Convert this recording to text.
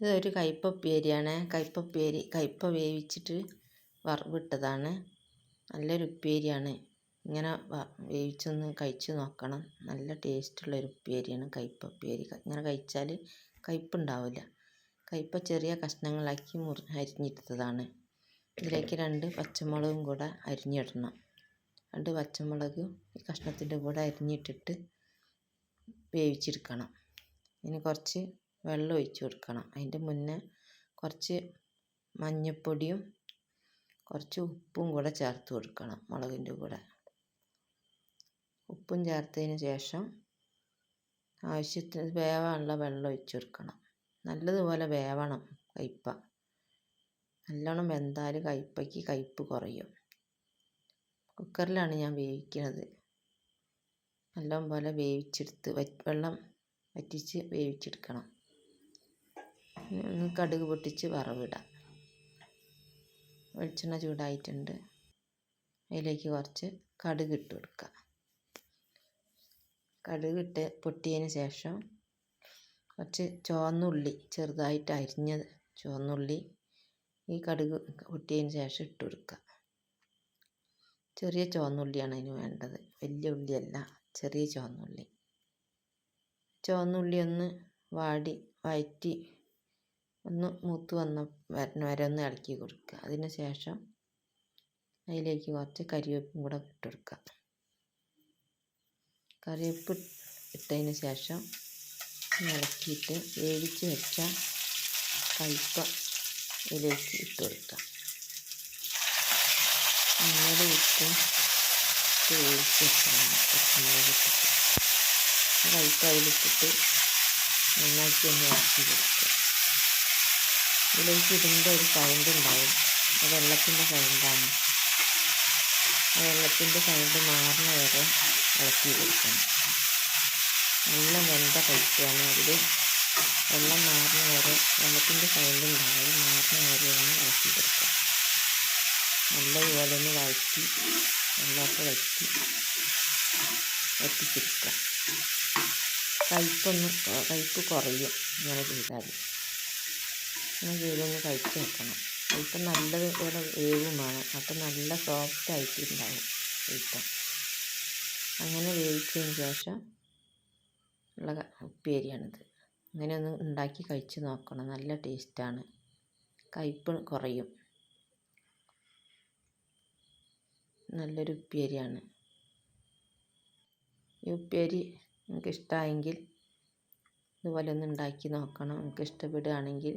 ഇതൊരു കയ്പ്പപ്പി അരിയാണ്. കയ്പ്പപ്പി അരി കയ്പ്പ വേവിച്ചിട്ട് വറവിട്ടതാണ് നല്ലൊരു ഉപ്പേരിയാണ് ഇങ്ങനെ വേവിച്ചൊന്ന് കഴിച്ച് നോക്കണം. നല്ല ടേസ്റ്റുള്ളൊരു ഉപ്പേരിയാണ് കയ്പ്പപ്പി അരി. ഇങ്ങനെ കഴിച്ചാൽ കയ്പ്പുണ്ടാവില്ല. കയ്പ്പ ചെറിയ കഷ്ണങ്ങളാക്കി മുറി അരിഞ്ഞെടുത്തതാണ്. ഇതിലേക്ക് രണ്ട് പച്ചമുളകും കൂടെ അരിഞ്ഞിടണം. രണ്ട് പച്ചമുളക് ഈ കഷ്ണത്തിന്റെ കൂടെ അരിഞ്ഞിട്ടിട്ട് വേവിച്ചെടുക്കണം. ഇനി കുറച്ച് വെള്ളം ഒഴിച്ച് കൊടുക്കണം. അതിന്റെ മുന്നേ കുറച്ച് മഞ്ഞപ്പൊടിയും കുറച്ച് ഉപ്പും കൂടെ ചേർത്ത് കൊടുക്കണം മുളകിന്റെ കൂടെ. ഉപ്പും ചേർത്തതിന് ശേഷം ആവശ്യത്തിന് വേവാനുള്ള വെള്ളം ഒഴിച്ച് കൊടുക്കണം. നല്ലതുപോലെ വേവണം കയ്പ്പ. നല്ലോണം വെന്താൽ കയ്പ്പയ്ക്ക് കയ്പ്പ് കുറയും. കുക്കറിലാണ് ഞാൻ വേവിക്കുന്നത് നല്ലോണം പോലെ വേവിച്ചെടുത്ത് വെള്ളം വറ്റിച്ച് വേവിച്ചെടുക്കണം. കടുക് പൊട്ടിച്ച് വറവിടാം. വെളിച്ചെണ്ണ ചൂടായിട്ടുണ്ട്. അതിലേക്ക് കുറച്ച് കടുക് ഇട്ട് കൊടുക്കുക കടുക് ഇട്ട് പൊട്ടിയതിന് ശേഷം കുറച്ച് ചുവന്നുള്ളി ചെറുതായിട്ട് അരിഞ്ഞ ചുവന്നുള്ളി ഈ കടുക് പൊട്ടിയതിന് ശേഷം ഇട്ട് കൊടുക്കുക ചെറിയ ചുവന്നുള്ളിയാണ് അതിന് വേണ്ടത്. വലിയ ഉള്ളിയല്ല ചെറിയ ചുവന്നുള്ളി. ചുവന്നുള്ളി ഒന്ന് വാടി വഴറ്റി ഒന്ന് മൂത്ത് വന്ന വരണ വരെ ഒന്ന് ഇളക്കി കൊടുക്കുക. അതിന് ശേഷം അതിലേക്ക് കുറച്ച് കറിവേപ്പും കൂടെ ഇട്ട് കൊടുക്കുക. കറിവേപ്പ് ഇട്ടതിന് ശേഷം ഇളക്കിയിട്ട് വേവിച്ച് വെച്ച കയ്പ ഇതിലേക്ക് ഇട്ട് കൊടുക്കുക. അങ്ങനെ ഇട്ട് വേവിച്ച് വെക്കണം. പച്ചമുളക് ഇട്ടിട്ട്. കയ്പ അതിലിട്ടിട്ട് നന്നാക്കി ഒന്ന് ഇളക്കി കൊടുക്കുക. ഇതിലേക്ക് ഇതിന്റെ ഒരു സൗണ്ട് ഉണ്ടാവും. അത് വെള്ളത്തിന്റെ സൗണ്ടാണ്. ആ വെള്ളത്തിന്റെ സൗണ്ട് മാറുന്ന വരെ ഇളക്കി കൊടുക്കണം. നല്ല വെന്ത കഴിക്കുകയാണ് അതിൽ വെള്ളം മാറുന്ന വരെ വെള്ളത്തിന്റെ സൗണ്ട് ഉണ്ടാവും. മാറുന്ന വരെ ഒന്ന് ഇളക്കി കൊടുക്കുക. നല്ലതുപോലെ ഒന്ന് വഴറ്റി വെള്ളമൊക്കെ വഴറ്റി വറ്റിച്ചെടുക്കുക കയ്പൊന്ന് കയ്പ് കുറയും ഇങ്ങനെ ചെയ്താൽ ഇങ്ങനെ ചെയ്തൊന്ന് കഴിച്ച് നോക്കണം ഇപ്പം നല്ലതുപോലെ വേവും വേണം. അപ്പം നല്ല സോഫ്റ്റ് ആയിട്ടുണ്ടാവും ഇപ്പം അങ്ങനെ വേവിച്ചതിന് ശേഷം ഉള്ള ഉപ്പേരിയാണിത് ഇങ്ങനെ ഒന്ന് ഉണ്ടാക്കി കഴിച്ച് നോക്കണം. നല്ല ടേസ്റ്റാണ്. കയ്പ്പ് കുറയും. നല്ലൊരു ഉപ്പേരിയാണ് ഈ ഉപ്പേരി നിങ്ങൾക്ക് ഇഷ്ടമായെങ്കിൽ ഇതുപോലെ ഒന്ന് ഉണ്ടാക്കി നോക്കണം. നിങ്ങൾക്ക് ഇഷ്ടപ്പെടുകയാണെങ്കിൽ